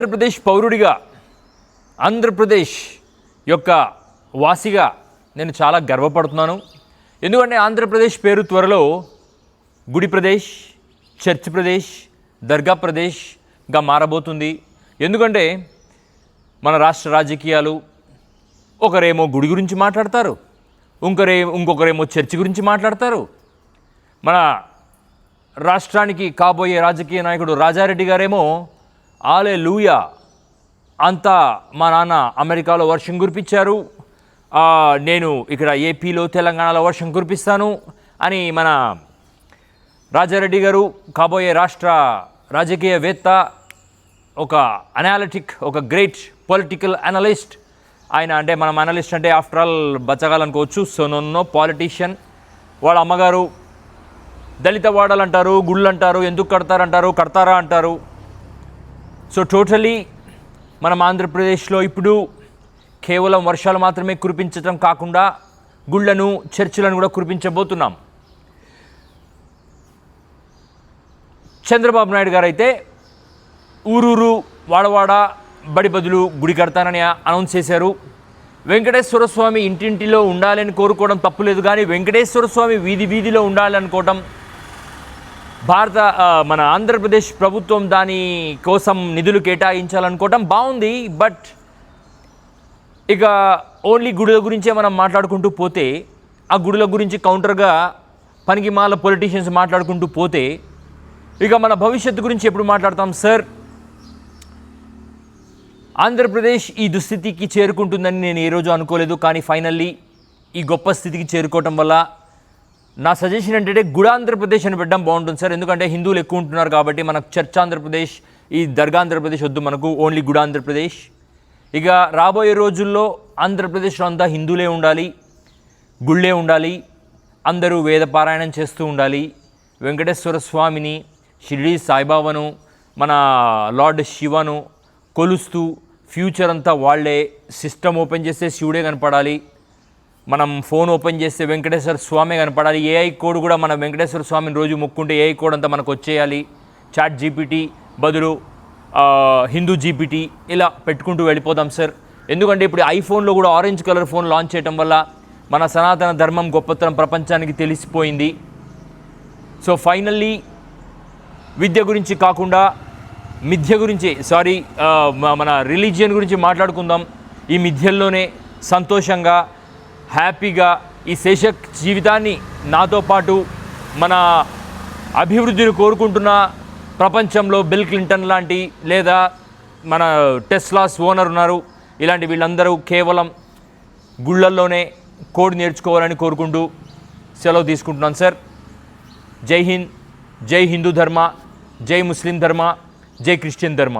ఆంధ్రప్రదేశ్ పౌరుడిగా ఆంధ్రప్రదేశ్ యొక్క వాసిగా నేను చాలా గర్వపడుతున్నాను. ఎందుకంటే ఆంధ్రప్రదేశ్ పేరు త్వరలో గుడి ప్రదేశ్ చర్చ్ ప్రదేశ్ దర్గా ప్రదేశ్గా మారబోతుంది. ఎందుకంటే మన రాష్ట్ర రాజకీయాలు ఒకరేమో గుడి గురించి మాట్లాడతారు ఇంకొరే ఇంకొకరేమో చర్చి గురించి మాట్లాడతారు. మన రాష్ట్రానికి కాబోయే రాజకీయ నాయకుడు రాజారెడ్డి గారేమో ఆలే లూయా అంతా మా నాన్న అమెరికాలో వర్షం కురిపించారు. నేను ఇక్కడ ఏపీలో తెలంగాణలో వర్షం కురిపిస్తాను అని మన రాజారెడ్డి గారు కాబోయే రాష్ట్ర రాజకీయవేత్త ఒక అనాలిటిక్ ఒక గ్రేట్ పొలిటికల్ అనలిస్ట్ ఆయన అంటే మనం అనలిస్ట్ అంటే ఆఫ్టర్ ఆల్ బచ్చగాలనుకోవచ్చు సో పాలిటీషియన్ వాళ్ళ అమ్మగారు దళిత వాడలు అంటారు గుళ్ళు అంటారు ఎందుకు కడతారంటారు కడతారా అంటారు. సో టోటలీ మనం ఆంధ్రప్రదేశ్లో ఇప్పుడు కేవలం వర్షాలు మాత్రమే కురిపించటం కాకుండా గుళ్ళను చర్చిలను కూడా కురిపించబోతున్నాం. చంద్రబాబు నాయుడు గారు అయితే ఊరూరు వాడవాడ బడి బదులు గుడి కడతానని అనౌన్స్ చేశారు. వెంకటేశ్వర స్వామి ఇంటింటిలో ఉండాలని కోరుకోవడం తప్పులేదు కానీ వెంకటేశ్వర స్వామి వీధి వీధిలో ఉండాలనుకోవటం భారత మన ఆంధ్రప్రదేశ్ ప్రభుత్వం దాని కోసం నిధులు కేటాయించాలనుకోవటం బాగుంది బట్ ఇక ఓన్లీ గుడుల గురించే మనం మాట్లాడుకుంటూ పోతే ఆ గుడుల గురించి కౌంటర్గా పనికి మాల పొలిటీషియన్స్ మాట్లాడుకుంటూ పోతే ఇక మన భవిష్యత్తు గురించి ఎప్పుడు మాట్లాడతాం సార్? ఆంధ్రప్రదేశ్ ఈ దుస్థితికి చేరుకుంటుందని నేను ఏ రోజు అనుకోలేదు కానీ ఫైనల్లీ ఈ గొప్ప స్థితికి చేరుకోవటం వల్ల నా సజెషన్ ఏంటంటే గుడాంధ్రప్రదేశ్ అని పెట్టడం బాగుంటుంది సార్. ఎందుకంటే హిందువులు ఎక్కువ ఉంటున్నారు కాబట్టి మనకు చర్చ్ ఆంధ్రప్రదేశ్ ఈ దర్గా ఆంధ్రప్రదేశ్ వద్దు మనకు ఓన్లీ గుడ ఆంధ్రప్రదేశ్ ఇక రాబోయే రోజుల్లో ఆంధ్రప్రదేశ్లో అంతా హిందువులే ఉండాలి గుళ్ళే ఉండాలి అందరూ వేద పారాయణం చేస్తూ ఉండాలి. వెంకటేశ్వర స్వామిని షిరిడి సాయిబాబాను మన లార్డ్ శివను కొలుస్తూ ఫ్యూచర్ అంతా వాళ్ళే సిస్టమ్ ఓపెన్ చేస్తే శివుడే కనపడాలి. మనం ఫోన్ ఓపెన్ చేస్తే వెంకటేశ్వర స్వామి కనపడాలి. ఏఐ కోడ్ కూడా మన వెంకటేశ్వర స్వామిని రోజు మొక్కుంటే ఏఐ కోడ్ అంతా మనకు వచ్చేయాలి. చాట్ జీపీటీ బదులు హిందూ జీపీటీ ఇలా పెట్టుకుంటూ వెళ్ళిపోదాం సార్. ఎందుకంటే ఇప్పుడు ఐఫోన్లో కూడా ఆరెంజ్ కలర్ ఫోన్ లాంచ్ చేయడం వల్ల మన సనాతన ధర్మం గొప్పతనం ప్రపంచానికి తెలిసిపోయింది. సో ఫైనల్లీ విద్య గురించి కాకుండా మిథ్య గురించి సారీ మన రిలీజియన్ గురించి మాట్లాడుకుందాం. ఈ మిథ్యల్లోనే సంతోషంగా హ్యాపీగా ఈ శేష జీవితాన్ని నాతో పాటు మన అభివృద్ధిని కోరుకుంటున్న ప్రపంచంలో బిల్ క్లింటన్ లాంటి లేదా మన టెస్లాస్ ఓనర్ ఉన్నారు. ఇలాంటి వీళ్ళందరూ కేవలం గుళ్ళల్లోనే కోడ్ నేర్చుకోవాలని కోరుకుంటూ సెలవు తీసుకుంటున్నాను సార్. జై హింద్ జై హిందూ ధర్మ జై ముస్లిం ధర్మ జై క్రిస్టియన్ ధర్మ.